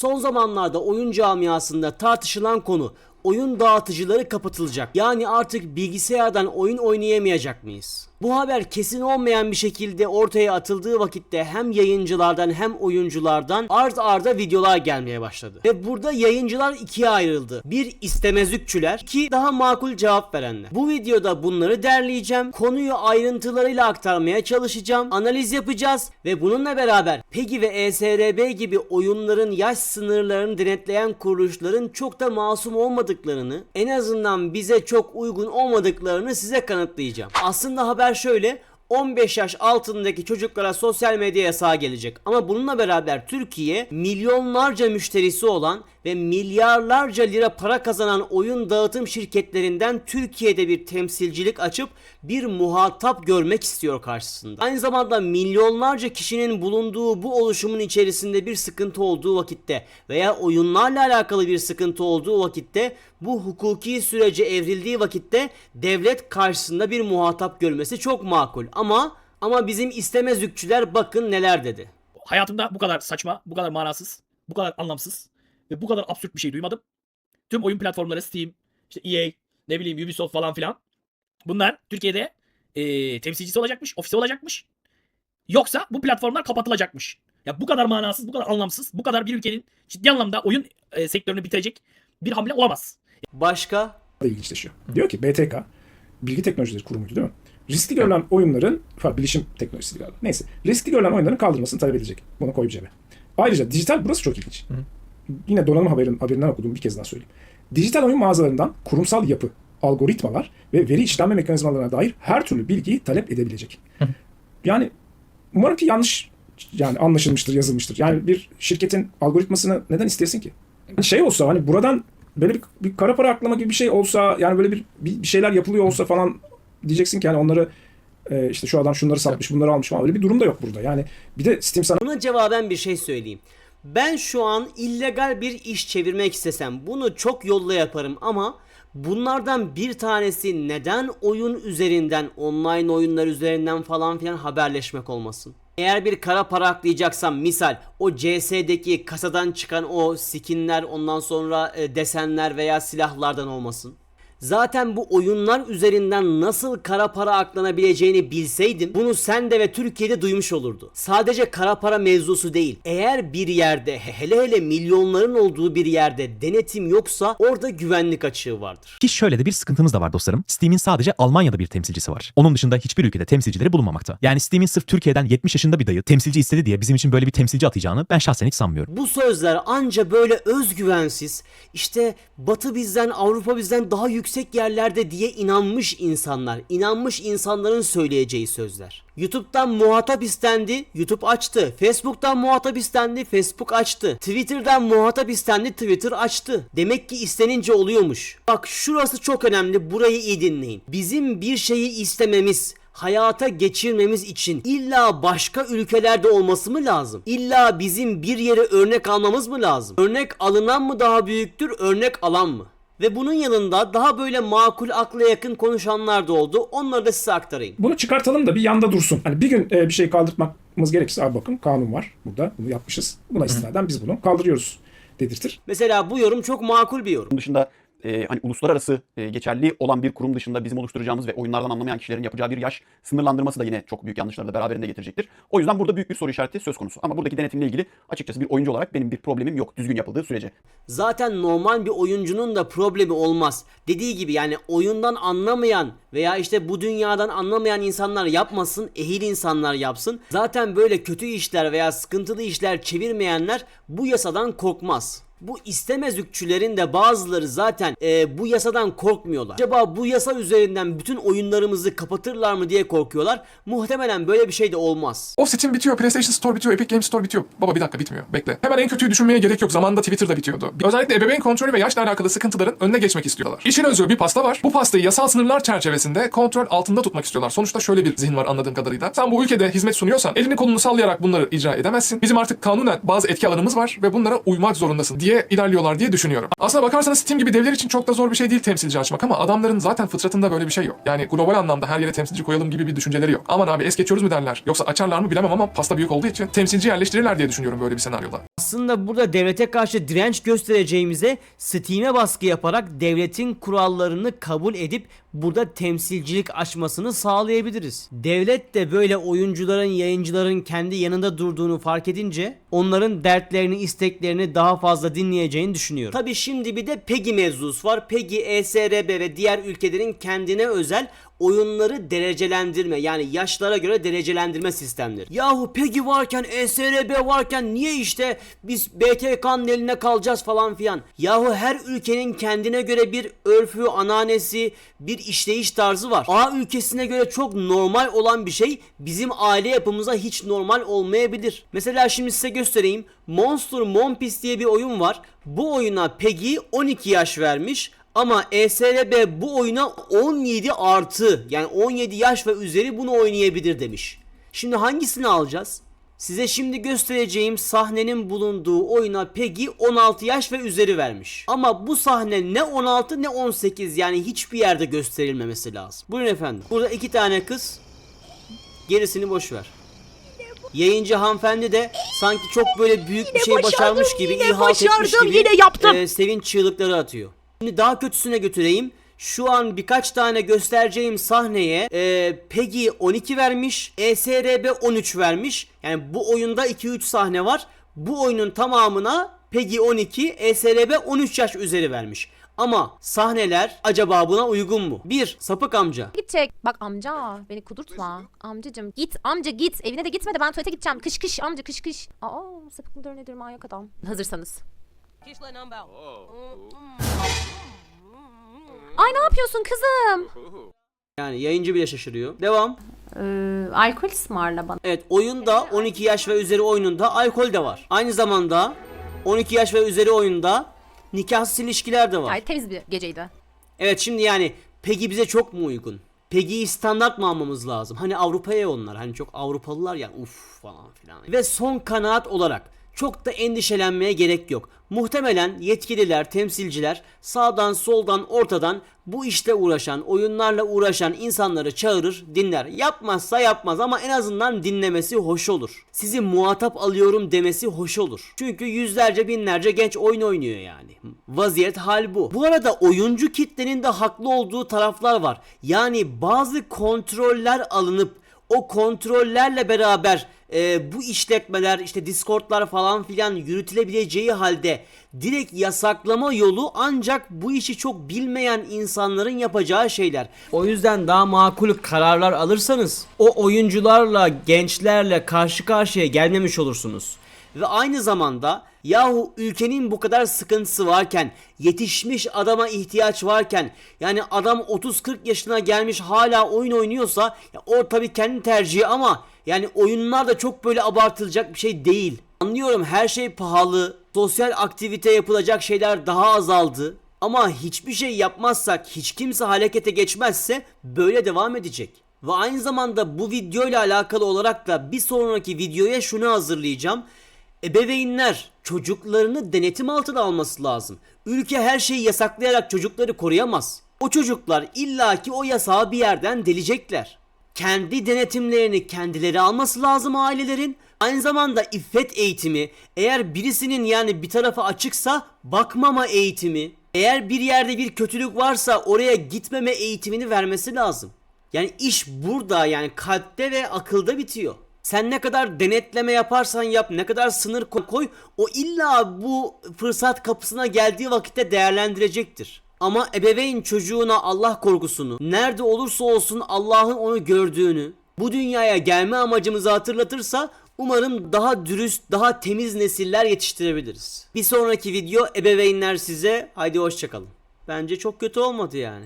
Son zamanlarda oyun camiasında tartışılan konu oyun dağıtıcıları kapatılacak. Yani artık bilgisayardan oyun oynayamayacak mıyız? Bu haber kesin olmayan bir şekilde ortaya atıldığı vakitte hem yayıncılardan hem oyunculardan ard arda videolar gelmeye başladı. Ve burada yayıncılar ikiye ayrıldı. Bir istemezlikçüler, iki daha makul cevap verenler. Bu videoda bunları derleyeceğim. Konuyu ayrıntılarıyla aktarmaya çalışacağım. Analiz yapacağız ve bununla beraber PEGI ve ESRB gibi oyunların yaş sınırlarını denetleyen kuruluşların çok da masum olmadıklarını, en azından bize çok uygun olmadıklarını size kanıtlayacağım. Aslında haber şöyle 15 yaş altındaki çocuklara sosyal medya yasağı gelecek. Ama bununla beraber Türkiye milyonlarca müşterisi olan ve milyarlarca lira para kazanan oyun dağıtım şirketlerinden Türkiye'de bir temsilcilik açıp bir muhatap görmek istiyor karşısında. Aynı zamanda milyonlarca kişinin bulunduğu bu oluşumun içerisinde bir sıkıntı olduğu vakitte veya oyunlarla alakalı bir sıkıntı olduğu vakitte bu hukuki sürece evrildiği vakitte devlet karşısında bir muhatap görmesi çok makul. Ama ama bizim istemezlikçiler bakın neler dedi. Hayatımda bu kadar saçma, bu kadar manasız, bu kadar anlamsız ve bu kadar absürt bir şey duymadım. Tüm oyun platformları Steam, işte EA, ne bileyim Ubisoft falan filan. Bunlar Türkiye'de eee, temsilcisi olacakmış, ofisi olacakmış. Yoksa bu platformlar kapatılacakmış. Ya bu kadar manasız, bu kadar anlamsız, bu kadar bir ülkenin ciddi anlamda oyun eee, sektörünü bitirecek bir hamle olamaz. Başka da ilginçleşiyor. Diyor ki BTK, Bilgi Teknolojileri Kurumu'ydu değil mi? Riskli görülen oyunların, bilişim teknolojisi galiba. Neyse. Riskli görülen oyunların kaldırılmasını talep edecek. Bunu koy bir cebe. Ayrıca dijital, burası çok ilginç. Yine donanım haberin, haberinden okuduğum bir kez daha söyleyeyim. Dijital oyun mağazalarından kurumsal yapı, algoritmalar ve veri işlenme mekanizmalarına dair her türlü bilgiyi talep edebilecek. Yani umarım ki yanlış yani anlaşılmıştır, yazılmıştır. Yani bir şirketin algoritmasını neden istesin ki? Şey olsa hani buradan böyle bir, bir kara para aklama gibi bir şey olsa yani böyle bir, bir, bir şeyler yapılıyor olsa falan diyeceksin ki hani onları e, işte şu adam şunları satmış bunları almış falan öyle bir durum da yok burada. Yani bir de Steam sana Buna cevaben bir şey söyleyeyim. Ben şu an illegal bir iş çevirmek istesem bunu çok yolla yaparım ama bunlardan bir tanesi neden oyun üzerinden, online oyunlar üzerinden falan filan haberleşmek olmasın? Eğer bir kara para aklayacaksam misal o CS'deki kasadan çıkan o skinler ondan sonra e, desenler veya silahlardan olmasın. Zaten bu oyunlar üzerinden nasıl kara para aklanabileceğini bilseydim bunu sen de ve Türkiye'de duymuş olurdu. Sadece kara para mevzusu değil. Eğer bir yerde hele hele milyonların olduğu bir yerde denetim yoksa orada güvenlik açığı vardır. Ki şöyle de bir sıkıntımız da var dostlarım. Steam'in sadece Almanya'da bir temsilcisi var. Onun dışında hiçbir ülkede temsilcileri bulunmamakta. Yani Steam'in sırf Türkiye'den 70 yaşında bir dayı temsilci istedi diye bizim için böyle bir temsilci atacağını ben şahsen hiç sanmıyorum. Bu sözler anca böyle özgüvensiz, işte Batı bizden, Avrupa bizden daha yüksek yerlerde diye inanmış insanlar, inanmış insanların söyleyeceği sözler. YouTube'dan muhatap istendi, YouTube açtı. Facebook'tan muhatap istendi, Facebook açtı. Twitter'dan muhatap istendi, Twitter açtı. Demek ki istenince oluyormuş. Bak şurası çok önemli, burayı iyi dinleyin. Bizim bir şeyi istememiz, hayata geçirmemiz için illa başka ülkelerde olması mı lazım? İlla bizim bir yere örnek almamız mı lazım? Örnek alınan mı daha büyüktür, örnek alan mı? Ve bunun yanında daha böyle makul akla yakın konuşanlar da oldu. Onları da size aktarayım. bunu çıkartalım da bir yanda dursun. Hani bir gün e, bir şey kaldırmamız gerekirse abi bakın kanun var burada bunu yapmışız. Buna istinaden biz bunu kaldırıyoruz dedirtir. Mesela bu yorum çok makul bir yorum. Bunun dışında e, hani uluslararası e, geçerli olan bir kurum dışında bizim oluşturacağımız ve oyunlardan anlamayan kişilerin yapacağı bir yaş sınırlandırması da yine çok büyük yanlışları da beraberinde getirecektir. O yüzden burada büyük bir soru işareti söz konusu. Ama buradaki denetimle ilgili açıkçası bir oyuncu olarak benim bir problemim yok düzgün yapıldığı sürece. Zaten normal bir oyuncunun da problemi olmaz. Dediği gibi yani oyundan anlamayan veya işte bu dünyadan anlamayan insanlar yapmasın, ehil insanlar yapsın. Zaten böyle kötü işler veya sıkıntılı işler çevirmeyenler bu yasadan korkmaz. Bu istemezlikçilerin de bazıları zaten e, bu yasadan korkmuyorlar. Acaba bu yasa üzerinden bütün oyunlarımızı kapatırlar mı diye korkuyorlar. Muhtemelen böyle bir şey de olmaz. O Steam bitiyor, PlayStation Store bitiyor, Epic Games Store bitiyor. Baba bir dakika bitmiyor. Bekle. Hemen en kötüyü düşünmeye gerek yok. Zamanında Twitter'da bitiyordu. Özellikle ebeveyn kontrolü ve yaşla alakalı sıkıntıların önüne geçmek istiyorlar. İşin özü bir pasta var. Bu pastayı yasal sınırlar çerçevesinde kontrol altında tutmak istiyorlar. Sonuçta şöyle bir zihin var anladığım kadarıyla. Sen bu ülkede hizmet sunuyorsan elini kolunu sallayarak bunları icra edemezsin. Bizim artık kanunen bazı etki alanımız var ve bunlara uymak zorundasın diye diye ilerliyorlar diye düşünüyorum. Aslına bakarsanız Steam gibi devler için çok da zor bir şey değil temsilci açmak ama adamların zaten fıtratında böyle bir şey yok. Yani global anlamda her yere temsilci koyalım gibi bir düşünceleri yok. Aman abi es geçiyoruz mu derler. Yoksa açarlar mı bilemem ama pasta büyük olduğu için temsilci yerleştirirler diye düşünüyorum böyle bir senaryoda. Aslında burada devlete karşı direnç göstereceğimize Steam'e baskı yaparak devletin kurallarını kabul edip burada temsilcilik açmasını sağlayabiliriz. Devlet de böyle oyuncuların, yayıncıların kendi yanında durduğunu fark edince onların dertlerini, isteklerini daha fazla dinleyeceğini düşünüyorum. Tabi şimdi bir de PEGI mevzusu var. PEGI, ESRB ve diğer ülkelerin kendine özel oyunları derecelendirme yani yaşlara göre derecelendirme sistemleri. Yahu PEGI varken ESRB varken niye işte biz BTK'nın eline kalacağız falan filan. Yahu her ülkenin kendine göre bir örfü, ananesi, bir işleyiş tarzı var. A ülkesine göre çok normal olan bir şey bizim aile yapımıza hiç normal olmayabilir. Mesela şimdi size göstereyim. Monster Monpis diye bir oyun var. Bu oyuna PEGI 12 yaş vermiş. Ama ESRB bu oyuna 17 artı yani 17 yaş ve üzeri bunu oynayabilir demiş. Şimdi hangisini alacağız? Size şimdi göstereceğim sahnenin bulunduğu oyuna PEGI 16 yaş ve üzeri vermiş. Ama bu sahne ne 16 ne 18 yani hiçbir yerde gösterilmemesi lazım. Buyurun efendim. Burada iki tane kız. Gerisini boş ver. Yayıncı hanımefendi de sanki çok böyle büyük bir şey başarmış gibi, yine iyi halt etmiş gibi yine yaptım. e, sevinç çığlıkları atıyor. Şimdi daha kötüsüne götüreyim. Şu an birkaç tane göstereceğim sahneye e, PEGI 12 vermiş, ESRB 13 vermiş. Yani bu oyunda 2-3 sahne var. Bu oyunun tamamına PEGI 12, ESRB 13 yaş üzeri vermiş. Ama sahneler acaba buna uygun mu? 1. Sapık amca. Gidecek. Bak amca beni kudurtma. Amcacım git amca git. Evine de gitme de ben tuvalete gideceğim. Kış kış amca kış kış. Aa sapık mıdır nedir manyak adam. Hazırsanız. Ay ne yapıyorsun kızım? Yani yayıncı bile şaşırıyor. Devam. Ee, alkol ısmarla bana. Evet oyunda 12 yaş ve üzeri oyununda alkol de var. Aynı zamanda 12 yaş ve üzeri oyunda nikahsız ilişkiler de var. Ay temiz bir geceydi. Evet şimdi yani PEGI bize çok mu uygun? PEGI'yi standart mı almamız lazım? Hani Avrupa'ya onlar. Hani çok Avrupalılar ya uf falan filan. Ve son kanaat olarak çok da endişelenmeye gerek yok. Muhtemelen yetkililer, temsilciler sağdan, soldan, ortadan bu işte uğraşan, oyunlarla uğraşan insanları çağırır, dinler. Yapmazsa yapmaz ama en azından dinlemesi hoş olur. Sizi muhatap alıyorum demesi hoş olur. Çünkü yüzlerce binlerce genç oyun oynuyor yani. Vaziyet hal bu. Bu arada oyuncu kitlenin de haklı olduğu taraflar var. Yani bazı kontroller alınıp o kontrollerle beraber e, bu işletmeler işte Discord'lar falan filan yürütülebileceği halde direkt yasaklama yolu ancak bu işi çok bilmeyen insanların yapacağı şeyler. O yüzden daha makul kararlar alırsanız o oyuncularla, gençlerle karşı karşıya gelmemiş olursunuz. Ve aynı zamanda yahu ülkenin bu kadar sıkıntısı varken yetişmiş adama ihtiyaç varken yani adam 30-40 yaşına gelmiş hala oyun oynuyorsa ya o tabii kendi tercihi ama yani oyunlar da çok böyle abartılacak bir şey değil. Anlıyorum her şey pahalı, sosyal aktivite yapılacak şeyler daha azaldı. Ama hiçbir şey yapmazsak, hiç kimse harekete geçmezse böyle devam edecek. Ve aynı zamanda bu video ile alakalı olarak da bir sonraki videoya şunu hazırlayacağım. Ebeveynler çocuklarını denetim altına alması lazım. Ülke her şeyi yasaklayarak çocukları koruyamaz. O çocuklar illaki o yasağı bir yerden delecekler. Kendi denetimlerini kendileri alması lazım ailelerin. Aynı zamanda iffet eğitimi, eğer birisinin yani bir tarafı açıksa bakmama eğitimi, eğer bir yerde bir kötülük varsa oraya gitmeme eğitimini vermesi lazım. Yani iş burada yani kalpte ve akılda bitiyor. Sen ne kadar denetleme yaparsan yap, ne kadar sınır ko- koy, o illa bu fırsat kapısına geldiği vakitte değerlendirecektir. Ama ebeveyn çocuğuna Allah korkusunu, nerede olursa olsun Allah'ın onu gördüğünü, bu dünyaya gelme amacımızı hatırlatırsa umarım daha dürüst, daha temiz nesiller yetiştirebiliriz. Bir sonraki video ebeveynler size haydi hoşçakalın. Bence çok kötü olmadı yani.